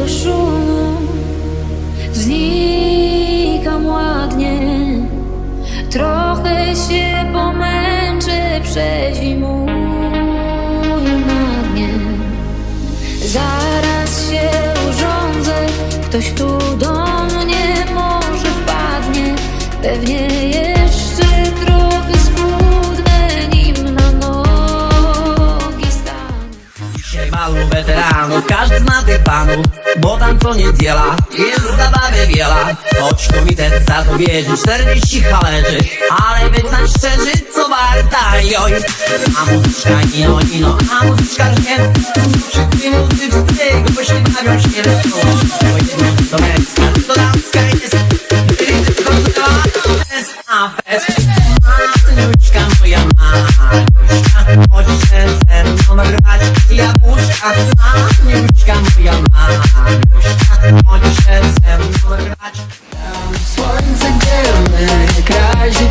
tego szumu. Znikam ładnie. Trochę się pomęczę Przezimuję na dnie Zaraz się urządzę Ktoś tu do mnie może wpadnie. Pewnie każdy zna tych panów Bo tam co niedziela jest zabawy wiela. Choć komitet za to bierze 40 halerzy Ale być nam szczerzy, co warta joj A muzyczka ino, ino, a muzyczka nie. Tym muzyczce go się bawią się lecą To jest to męska, damska jest. Tylko to jest na fest Лягушка, Анюшка, моя Манюшка, хоче землю грач. Сонце дивне, краще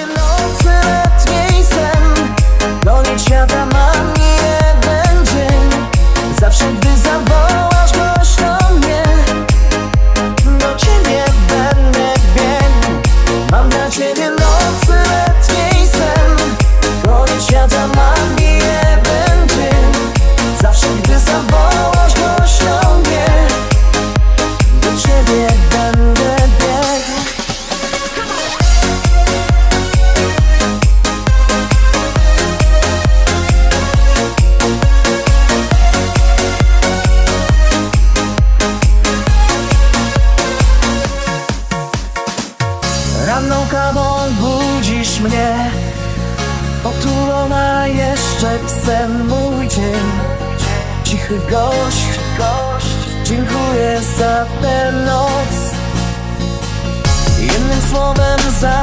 ciebie nocy letniej sen. Gonić świata jeden Zawsze gdy zawołasz Mnie, otulona jeszcze psem mój dzień. Cichy gość, gość, dziękuję za tę noc. Jednym słowem za